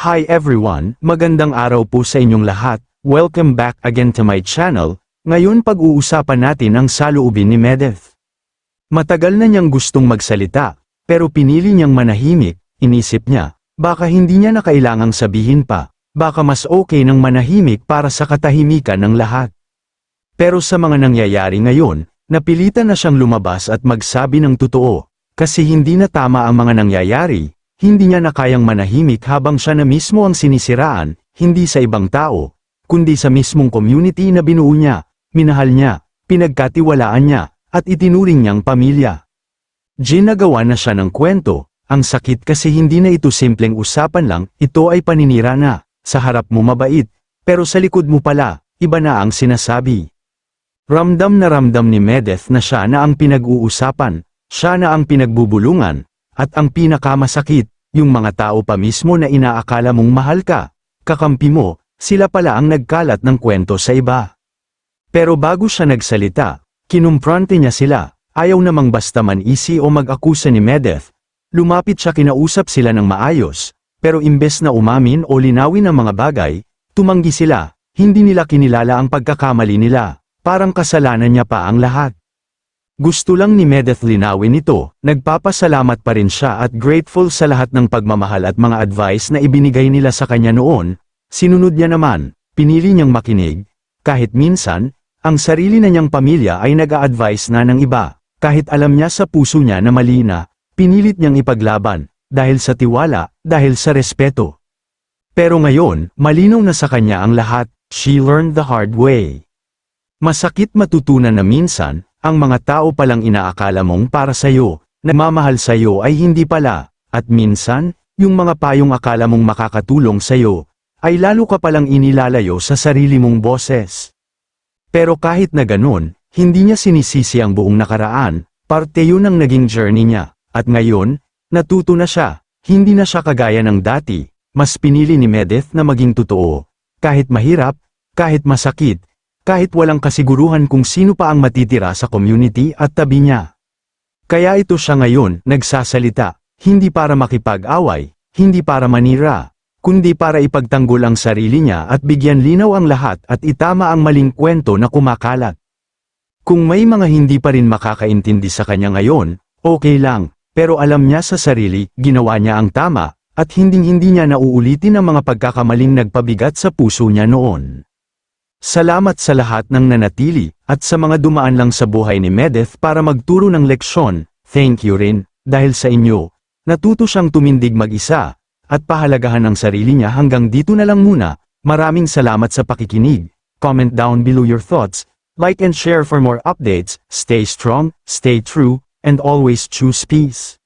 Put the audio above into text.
Hi everyone, magandang araw po sa inyong lahat. Welcome back again to my channel. Ngayon pag-uusapan natin ang saloobin ni Medeth. Matagal na niyang gustong magsalita, pero pinili niyang manahimik, inisip niya, baka hindi niya na kailangang sabihin pa, baka mas okay nang manahimik para sa katahimikan ng lahat. Pero sa mga nangyayari ngayon, napilitan na siyang lumabas at magsabi ng totoo, kasi hindi na tama ang mga nangyayari, hindi niya na kayang manahimik habang siya na mismo ang sinisiraan, hindi sa ibang tao, kundi sa mismong community na binuo niya, minahal niya, pinagkatiwalaan niya, at itinuring niyang pamilya. Ginagawa na siya ng kwento, ang sakit kasi hindi na ito simpleng usapan lang, ito ay paninira na, sa harap mo mabait, pero sa likod mo pala, iba na ang sinasabi. Ramdam na ramdam ni Medeth na siya na ang pinag-uusapan, siya na ang pinagbubulungan, at ang pinakamasakit, yung mga tao pa mismo na inaakala mong mahal ka, kakampi mo, sila pala ang nagkalat ng kwento sa iba. Pero bago siya nagsalita, kinumprante niya sila, ayaw namang basta manisi o mag-akusa ni Medeth, lumapit siya kinausap sila ng maayos, pero imbes na umamin o linawin ang mga bagay, tumanggi sila, hindi nila kinilala ang pagkakamali nila, parang kasalanan niya pa ang lahat. Gusto lang ni Medeth linawin ito, nagpapasalamat pa rin siya at grateful sa lahat ng pagmamahal at mga advice na ibinigay nila sa kanya noon, sinunod niya naman, pinili niyang makinig, kahit minsan, ang sarili na niyang pamilya ay nag-a-advise na ng iba, kahit alam niya sa puso niya na mali na, pinilit niyang ipaglaban, dahil sa tiwala, dahil sa respeto. Pero ngayon, malinaw na sa kanya ang lahat, she learned the hard way. Masakit matutunan na minsan, ang mga tao palang inaakala mong para sa'yo, nagmamahal sa'yo ay hindi pala, at minsan, yung mga payong akala mong makakatulong sa'yo, ay lalo ka palang inilalayo sa sarili mong boses. Pero kahit na ganun, hindi niya sinisisi ang buong nakaraan, parte yun ang naging journey niya, at ngayon, natuto na siya, hindi na siya kagaya ng dati, mas pinili ni Medeth na maging totoo, kahit mahirap, kahit masakit, kahit walang kasiguruhan kung sino pa ang matitira sa community at tabi niya. Kaya ito siya ngayon, nagsasalita, hindi para makipag-away, hindi para manira, kundi para ipagtanggol ang sarili niya at bigyan linaw ang lahat at itama ang maling kwento na kumakalat. Kung may mga hindi pa rin makakaintindi sa kanya ngayon, okay lang, pero alam niya sa sarili, ginawa niya ang tama, at hinding-hindi niya nauulitin ang mga pagkakamaling nagpabigat sa puso niya noon. Salamat sa lahat ng nanatili, at sa mga dumaan lang sa buhay ni Medeth para magturo ng leksyon, thank you rin, dahil sa inyo, natuto siyang tumindig mag-isa, at pahalagahan ang sarili niya hanggang dito na lang muna, maraming salamat sa pakikinig, comment down below your thoughts, like and share for more updates, stay strong, stay true, and always choose peace.